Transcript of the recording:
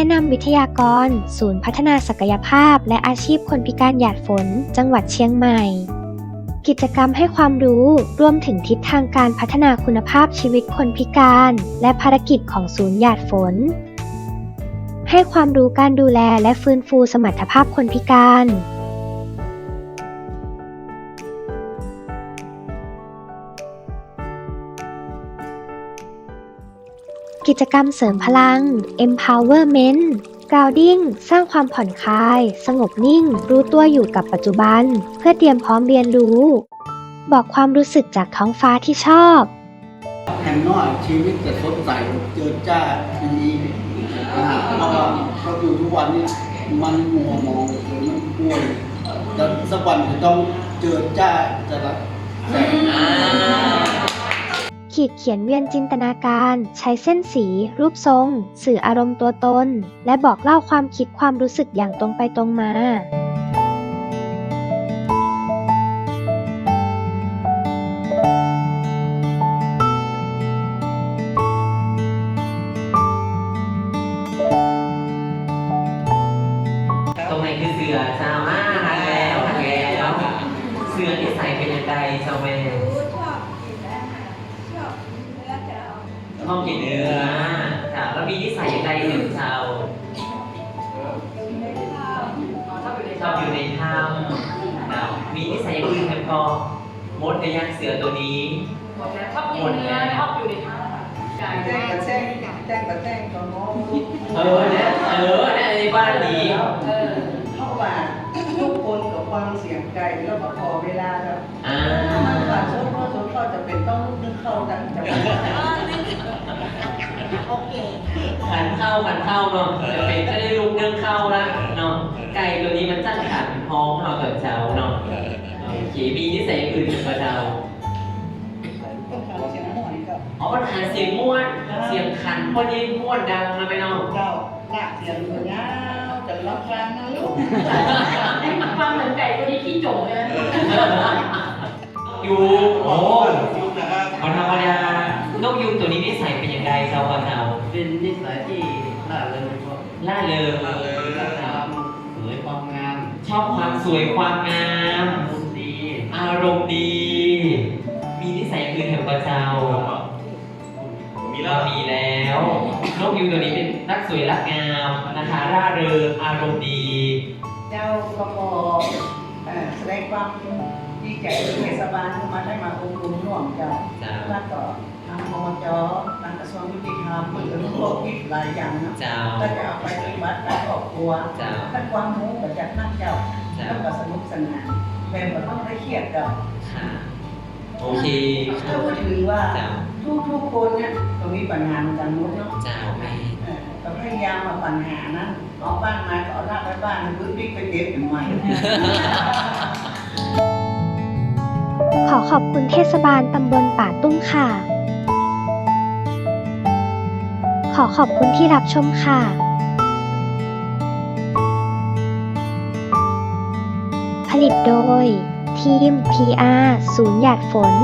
นะนำวิทยากร ศูนย์พัฒนาศักยภาพ และอาชีพคนพิการหยาดฝน จังหวัดเชียงใหม่ กิจกรรมให้ความรู้รวมถึงทิศทางการพัฒนาคุณภาพชีวิตคนพิการ และภารกิจของศูนย์หยาดฝน ให้ความรู้การดูแลและฟื้นฟูสมรรถภาพคนพิการ กิจกรรมเสริมพลัง empowerment grounding สร้างความผ่อนคลาย สงบนิ่ง รู้ตัวอยู่กับปัจจุบัน เพื่อเตรียมพร้อมเรียนรู้ บอกความรู้สึกจากท้องฟ้าที่ชอบแห่งนอยชีวิตจะสดใสเจิดจ้าดีนะฮะเพราะว่าเราอยู่ทุกวันนี้มันมัวมองหรือมันป่วยแต่สักวันจะต้องเจิดจ้าจะรับแสง ขีดเขียนเวียนจินตนาการ ใช้เส้นสี รูปทรง สื่ออารมณ์ตัวตน และบอกเล่าความคิดความรู้สึกอย่างตรงไปตรงมาตรงไหนคือเสือชาวนาแล้วแล้วเสือนิสัยเป็นยังไงชาแม่ ชอบกินเนื้อค่ะแล้วมีนิสัยยังไงหนึ่งชาวชอบอยู่ในถ้ำค่ะมีนิสัยอย่างอื่นไหมพอมดในยักษ์เสือตัวนี้หมดแล้วชอบกินเนื้อชอบอยู่ในถ้ำแจ้งกับแจ้งแจ้งกับแจ้งกับน้องเออเนี่ยเออเนี่ยในบ้านนี้เออเพราะว่าทุกคนกับความเสียงไกลแล้วก็พอเวลาครับถ้ามันผ่านโซนพ่อโซนพ่อจะเป็นต้องลุกนึกเข้ากันจะ ขันเข้าขันเข้าเนาะจะเป็นก็ได้ลุกเรื่องเข้าละเนาะไก่ตัวนี้มันจัดขันพร้อมเราตอนเช้าเนาะโอเคมีนิสัยอย่างอื่นกับเราต้องการเสียงหอนกับอ๋อมันหาเสียงม้วน เสียงขันพอดีม้วนดังนะไปเนาะเจ้าลากเสียงตัวยาวจะรับฟังนะลูกฟังเหมือนไก่ตัวนี้ขี้โจ๋เลยนะอยู่โอ้วันธรรมดานกยูงตัวนี้นิสัยเป็นยังไงชาวบ้านเราเป็นนิสัยที่น่าเริง ชอบล่าเริงน่าเริงน่าทำสวยความงาม ชอบความสวยความงามมุนดี อารมณ์ดี มีนิสัยอย่างอื่นแถวกระเจ้า มีเราแล้วมีแล้วนกยูงตัวนี้เป็นรักสวยรักงามนะคะร่าเริงอารมณ์ดี เจ้าก็พอ แสดงความดีใจที่เทศบาลเข้ามาได้มาอบรมร่วมเจ้าเจ้าแล้วก็ทางมจทางกระทรวงยุติธรรมเปิดโลกอีกหลายอย่างนะเจ้าก็จะเอาไปปฏิบัติกับครอบครัวเจ้าถ้าความรู้มาจากนักเจ้าเจ้าแล้วก็สนุกสนานแบบก็ต้องได้เครียดกับค่ะโอเคถ้าพูดถึงว่าเจ้าทุกทุกๆคนเนี่ยก็มีปัญหาเหมือนกันหมดเนาะ ปัญหานั้นออกบ้านไมาก็เอาลากไปบ้านพื้นที่ไปเด็บเป็นใหม่ขอขอบคุณเทศบาลตำบลป่าตุ้งค่ะ ขอขอบคุณที่รับชมค่ะผลิตโดย ทีม PR ศูนย์หยาดฝน